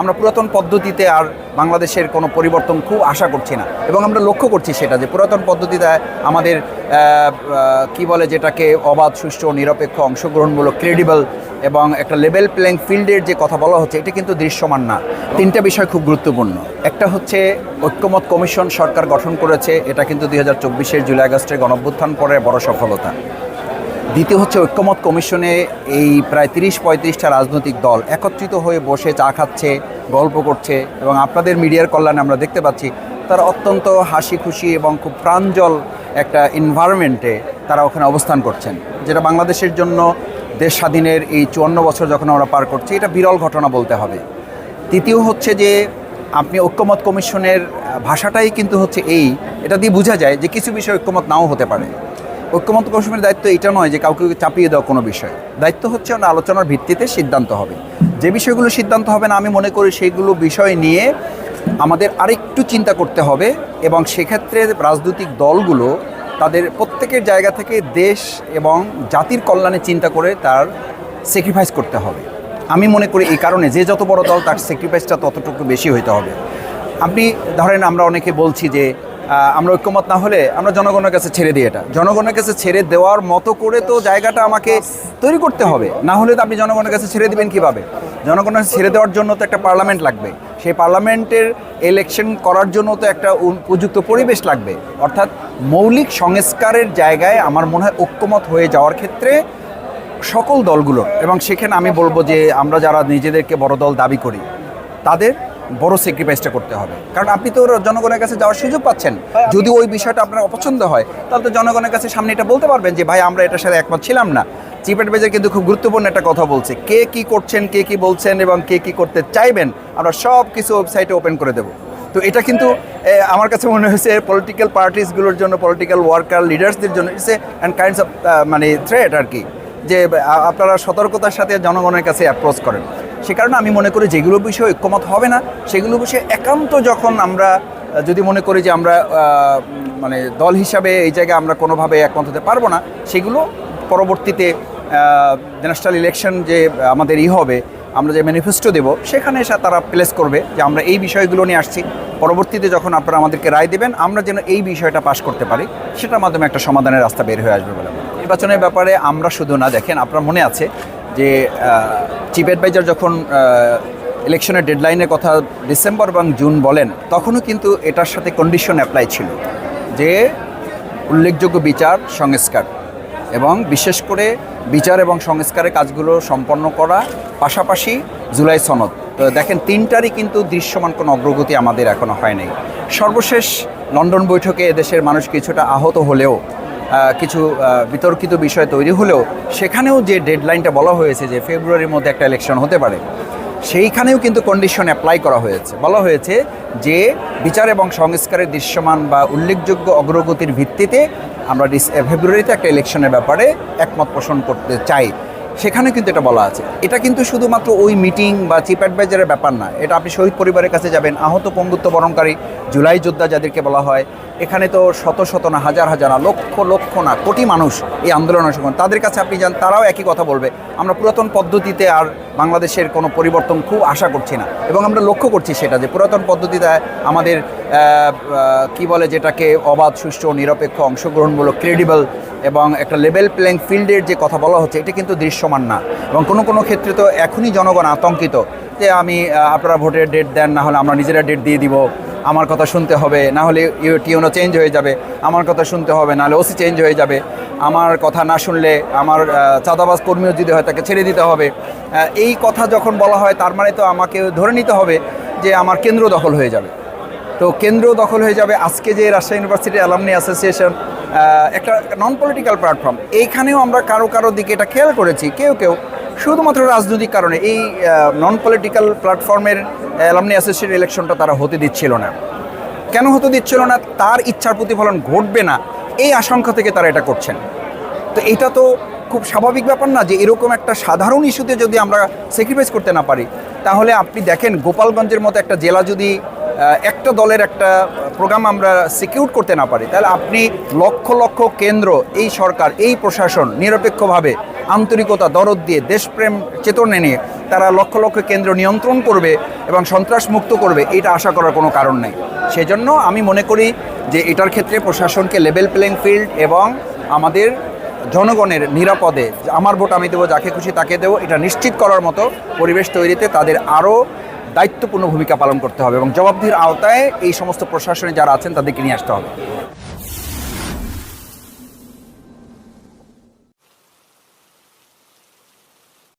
আমরা পুরাতন পদ্ধতিতে আর বাংলাদেশের কোনো পরিবর্তন খুব আশা করছি না। এবং আমরা লক্ষ্য করছি সেটা যে পুরাতন পদ্ধতিতে আমাদের কি বলে যেটাকে, অবাধ, সুষ্ঠু, নিরপেক্ষ, অংশগ্রহণমূলক ক্রেডিবল এবং একটা লেভেল প্লেইং ফিল্ডের যে কথা বলা হচ্ছে, এটা কিন্তু দৃশ্যমান না। তিনটা বিষয় খুব গুরুত্বপূর্ণ। একটা হচ্ছে ঐক্যমত কমিশন সরকার গঠন করেছে, এটা কিন্তু দুই হাজার চব্বিশের জুলাই আগস্টের গণভ্যুত্থান পরে বড় সফলতা। দ্বিতীয় হচ্ছে ঐক্যমত কমিশনে এই প্রায় তিরিশ পঁয়ত্রিশটা রাজনৈতিক দল একত্রিত হয়ে বসে চা খাচ্ছে, গল্প করছে এবং আপনাদের মিডিয়ার কল্যাণে আমরা দেখতে পাচ্ছি তারা অত্যন্ত হাসি খুশি এবং খুব প্রাঞ্জল একটা এনভায়রনমেন্টে তারা ওখানে অবস্থান করছেন। যেটা বাংলাদেশের জন্য দেশ স্বাধীনের এই চুয়ান্ন বছর যখন আমরা পার করছি, এটা বিরল ঘটনা বলতে হবে। তৃতীয় হচ্ছে যে আপনি ঐক্যমত কমিশনের ভাষাটাই কিন্তু হচ্ছে এই, এটা দিয়ে বোঝা যায় যে কিছু বিষয় ঐক্যমত নাও হতে পারে। ঐক্যমত কমিশনের দায়িত্ব এটা নয় যে কাউকে চাপিয়ে দেওয়া কোনো বিষয়। দায়িত্ব হচ্ছে আলোচনার ভিত্তিতে সিদ্ধান্ত হবে। যে বিষয়গুলো সিদ্ধান্ত হবে না, আমি মনে করি সেইগুলো বিষয় নিয়ে আমাদের আরেকটু চিন্তা করতে হবে এবং সেক্ষেত্রে রাজনৈতিক দলগুলো তাদের প্রত্যেকের জায়গা থেকে দেশ এবং জাতির কল্যাণে চিন্তা করে তার স্যাক্রিফাইস করতে হবে। আমি মনে করি এই কারণে যে যত বড় দল তার স্যাক্রিফাইসটা ততটুকু বেশি হইতে হবে। আপনি ধরেন আমরা অনেকে বলছি যে আমরা ঐক্যমত না হলে আমরা জনগণের কাছে ছেড়ে দিই এটা। জনগণের কাছে ছেড়ে দেওয়ার মতো করে তো জায়গাটা আমাকে তৈরি করতে হবে। না হলে তো আপনি জনগণের কাছে ছেড়ে দিবেন কীভাবে? জনগণের ছেড়ে দেওয়ার জন্য তো একটা পার্লামেন্ট লাগবে। সেই পার্লামেন্টের ইলেকশন করার জন্য তো একটা উপযুক্ত পরিবেশ লাগবে। অর্থাৎ মৌলিক সংস্কারের জায়গায় আমার মনে হয় ঐক্যমত হয়ে যাওয়ার ক্ষেত্রে সকল দলগুলো এবং সেখানে আমি বলব যে আমরা যারা নিজেদেরকে বড় দল দাবি করি, তাদের বড় স্যাক্রিফাইসটা করতে হবে। কারণ আপনি তো জনগণের কাছে যাওয়ার সুযোগ পাচ্ছেন। যদি ওই বিষয়টা আপনার অপছন্দ হয় তাহলে তো জনগণের কাছে সামনে এটা বলতে পারবেন যে ভাই আমরা এটার সাথে একমত ছিলাম না। চিপ অ্যাডভাইজার কিন্তু খুব গুরুত্বপূর্ণ একটা কথা বলছে। কে কি করছেন কে কি বলছেন এবং কে কি করতে চাইবেন আমরা সব কিছু ওয়েবসাইটে ওপেন করে দেবো। তো এটা কিন্তু আমার কাছে মনে হয়েছে পলিটিক্যাল পার্টিসগুলোর জন্য পলিটিক্যাল ওয়ার্কার লিডার্সদের জন্য ইটস অ্যান্ড কাইন্ডস অফ মানে থ্রেট আর কি। যে আপনারা সতর্কতার সাথে জনগণের কাছে অ্যাপ্রোচ করেন। সে কারণে আমি মনে করি যেগুলো বিষয়ে ঐক্যমত হবে না, সেগুলো বিষয়ে একান্ত যখন আমরা যদি মনে করি যে আমরা মানে দল হিসাবে এই জায়গায় আমরা কোনোভাবে একমত হতে পারব না, সেগুলো পরবর্তীতে ন্যাশনাল ইলেকশন যে আমাদের ই হবে, আমরা যে ম্যানিফেস্টো দেব, সেখানে এসে তারা প্লেস করবে যে আমরা এই বিষয়গুলো নিয়ে আসছি। পরবর্তীতে যখন আপনারা আমাদেরকে রায় দেবেন, আমরা যেন এই বিষয়টা পাশ করতে পারি, সেটার মাধ্যমে একটা সমাধানের রাস্তা বের হয়ে আসবে বলে নির্বাচনের ব্যাপারে আমরা শুধু না, দেখেন আপনার মনে আছে যে চিফ অ্যাডভাইজার যখন ইলেকশনের ডেডলাইনের কথা ডিসেম্বর এবং জুন বলেন, তখনও কিন্তু এটার সাথে কন্ডিশন অ্যাপ্লাই ছিল যে, উল্লেখযোগ্য বিচার সংস্কার এবং বিশেষ করে বিচার এবং সংস্কারের কাজগুলো সম্পন্ন করা, পাশাপাশি জুলাই সনদ। তো দেখেন তিনটারই কিন্তু দৃশ্যমান কোনো অগ্রগতি আমাদের এখনও হয় নাই। সর্বশেষ লন্ডন বৈঠকে এদেশের মানুষ কিছুটা আহত হলেও কিছু বিতর্কিত বিষয় তৈরি হলেও সেখানেও যে ডেডলাইনটা বলা হয়েছে যে ফেব্রুয়ারির মধ্যে একটা ইলেকশন হতে পারে, সেইখানেও কিন্তু কন্ডিশন অ্যাপ্লাই করা হয়েছে। বলা হয়েছে যে বিচার এবং সংস্কারের দৃশ্যমান বা উল্লেখযোগ্য অগ্রগতির ভিত্তিতে আমরা ডিস- ফেব্রুয়ারিতে একটা ইলেকশনের ব্যাপারে একমত পোষণ করতে চাই। সেখানে কিন্তু এটা বলা আছে। এটা কিন্তু শুধুমাত্র ওই মিটিং বা চিপ অ্যাডভাইজারের ব্যাপার না, এটা আপনি শহীদ পরিবারের কাছে যাবেন। আহত পঙ্গুত্ব বরণকারী জুলাই যোদ্ধা যাদেরকে বলা হয়, এখানে তো শত শত না, হাজার হাজার না, লক্ষ লক্ষ না, কোটি মানুষ এই আন্দোলনের সময়। তাদের কাছে আপনি যান, তারাও একই কথা বলবে। আমরা পুরাতন পদ্ধতিতে আর বাংলাদেশের কোনো পরিবর্তন খুব আশা করছি না। এবং আমরা লক্ষ্য করছি সেটা যে পুরাতন পদ্ধতিতে আমাদের কি বলে যেটাকে, অবাধ, সুষ্ঠু নিরপেক্ষ অংশগ্রহণমূলক ক্রেডিবল এবং একটা লেভেল প্লেইং ফিল্ডের যে কথা বলা হচ্ছে, এটা কিন্তু দৃশ্যমান না। এবং কোনো কোনো ক্ষেত্রে তো এখনই জনগণ আতঙ্কিত যে আমি আপনারা ভোটের ডেট দেন, না হলে আমরা নিজেরা ডেট দিয়ে দিব। আমার কথা শুনতে হবে, না হলে টিউনো চেঞ্জ হয়ে যাবে, আমার কথা শুনতে হবে নাহলে ওসি চেঞ্জ হয়ে যাবে। আমার কথা না শুনলে আমার চাঁদাবাজ কর্মীও যদি হয় তাকে ছেড়ে দিতে হবে। এই কথা যখন বলা হয়, তার মানে তো আমাকে ধরে নিতে হবে যে আমার কেন্দ্র দখল হয়ে যাবে। তো কেন্দ্র দখল হয়ে যাবে আজকে যে রাজশাহী ইউনিভার্সিটি অ্যালামনি অ্যাসোসিয়েশন একটা নন পলিটিক্যাল প্ল্যাটফর্ম এইখানেও আমরা কারও কারও দিকে এটা খেয়াল করেছি, কেউ কেউ। শুধুমাত্র রাজনৈতিক কারণে এই নন পলিটিক্যাল প্ল্যাটফর্মের অ্যালামনি অ্যাসোসিয়েশন ইলেকশনটা তারা হতে দিচ্ছিল না। কেন হতে দিচ্ছিল না? তার ইচ্ছার প্রতিফলন ঘটবে না। এই আশঙ্কা থেকে তারা এটা করছেন। তো এটা তো খুব স্বাভাবিক ব্যাপার না যে এরকম একটা সাধারণ ইস্যুতে যদি আমরা স্যাক্রিফাইস করতে না পারি, তাহলে আপনি দেখেন গোপালগঞ্জের মতো একটা জেলা যদি একটা দলের একটা প্রোগ্রাম আমরা সিকিউর করতে না পারি, তাহলে আপনি লক্ষ লক্ষ কেন্দ্র, এই সরকার, এই প্রশাসন নিরপেক্ষভাবে আন্তরিকতা, দরদ দিয়ে, দেশপ্রেম, চেতনে নিয়ে তারা লক্ষ লক্ষ কেন্দ্র নিয়ন্ত্রণ করবে এবং সন্ত্রাস মুক্ত করবে, এটা আশা করার কোনো কারণ নেই। সেজন্য আমি মনে করি যে এটার ক্ষেত্রে প্রশাসনকে লেভেল প্লেইং ফিল্ড এবং আমাদের জনগণের নিরাপদে, আমার ভোট আমি দেবো, যাকে খুশি তাকে দেবো, এটা নিশ্চিত করার মতো পরিবেশ তৈরিতে তাদের আরও দায়িত্বপূর্ণ ভূমিকা পালন করতে হবে এবং জবাবদিহির আওতায় এই সমস্ত প্রশাসনে যারা আছেন তাদেরকে নিয়ে আসতে হবে।